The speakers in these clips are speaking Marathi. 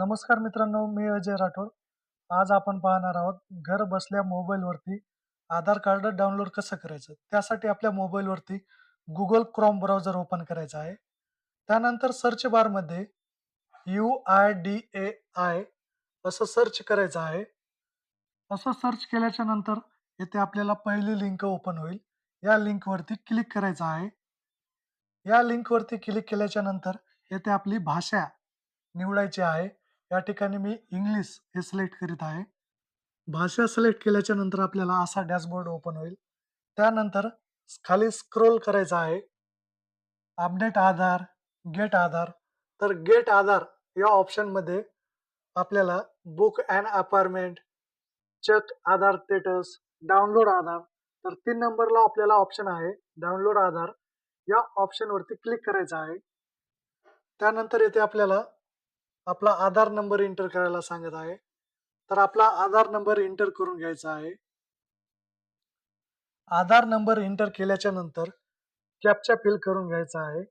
नमस्कार मित्रांनो मी अजय राठोड. आज आपण पाहणार आहोत घर बसल्या मोबाईलवरती आधार कार्ड डाउनलोड कसं करायचं? त्यासाठी आपल्या मोबाईलवरती गुगल क्रोम ब्राउझर ओपन करायचं आहे. त्यानंतर सर्च बारमध्ये U I D A I असं सर्च करायचं आहे. असं सर्च केल्याच्यानंतर येथे आपल्याला पहिली लिंक ओपन होईल. या लिंकवरती क्लिक करायचं आहे. या लिंकवरती क्लिक केल्याच्यानंतर येथे आपली भाषा निवडायची आहे. या ठिकाणी मी इंग्लिश हे सिलेक्ट करीत आहे. भाषा सिलेक्ट केल्याच्यानंतर आपल्याला असा डॅशबोर्ड ओपन होईल. त्यानंतर खाली स्क्रोल करायचा आहे. Update Aadhaar get Aadhaar. तर गेट आधार या ऑप्शनमध्ये आपल्याला book and appointment check Aadhaar status download Aadhaar. तर तीन नंबरला आपल्याला ऑप्शन आहे डाउनलोड आधार. या ऑप्शनवरती क्लिक करायचं आहे. त्यानंतर येथे आपल्याला आपला आधार नंबर एंटर करायला सांगत आहे. तर आपला आधार नंबर एंटर करून घ्यायचा आहे. आधार नंबर एंटर केल्याच्यानंतर कॅपचा फिल करून घ्यायचा आहे.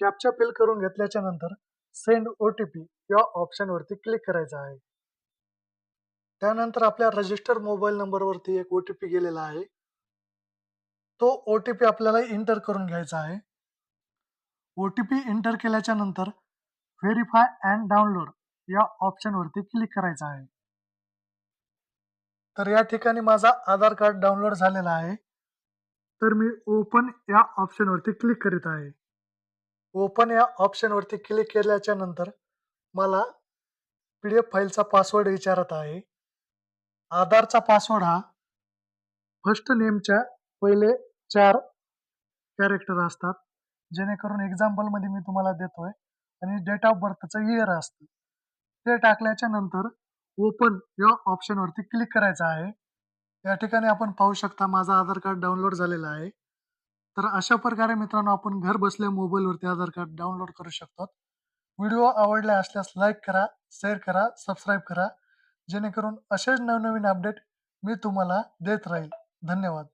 कॅपचा फिल करून घेतल्याच्या नंतर सेंड ओ टी पी या ऑप्शनवरती क्लिक करायचं आहे. त्यानंतर आपल्या रजिस्टर मोबाईल नंबरवरती एक ओ टी पी गेलेला आहे. तो ओ टी पी आपल्याला एंटर करून घ्यायचा आहे. ओ टी पी एंटर केल्याच्यानंतर व्हेरीफाय अँड डाउनलोड या ऑप्शनवरती क्लिक करायचं आहे. तर या ठिकाणी माझा आधार कार्ड डाउनलोड झालेला आहे. तर मी ओपन या ऑप्शनवरती क्लिक करीत आहे. ओपन या ऑप्शनवरती क्लिक केल्याच्यानंतर मला पी डी एफ फाईलचा पासवर्ड विचारत आहे. आधारचा पासवर्ड हा फर्स्ट नेमच्या पहिले चार कॅरेक्टर असतात. जेणेकरून एक्झाम्पलमध्ये मी तुम्हाला देतोय. आणि डेट ऑफ बर्थचं इयर असतं. ते टाकल्याच्या नंतर ओपन या ऑप्शनवरती क्लिक करायचं आहे. या ठिकाणी आपण पाहू शकता माझा आधार कार्ड डाउनलोड झालेला आहे. तर अशा प्रकारे मित्रांनो आपण घर बसल्या मोबाईलवरती आधार कार्ड डाउनलोड करू शकतो. व्हिडिओ आवडला असल्यास लाईक करा शेअर करा सबस्क्राईब करा. जेणेकरून असेच नवनवीन अपडेट मी तुम्हाला देत राहील. धन्यवाद.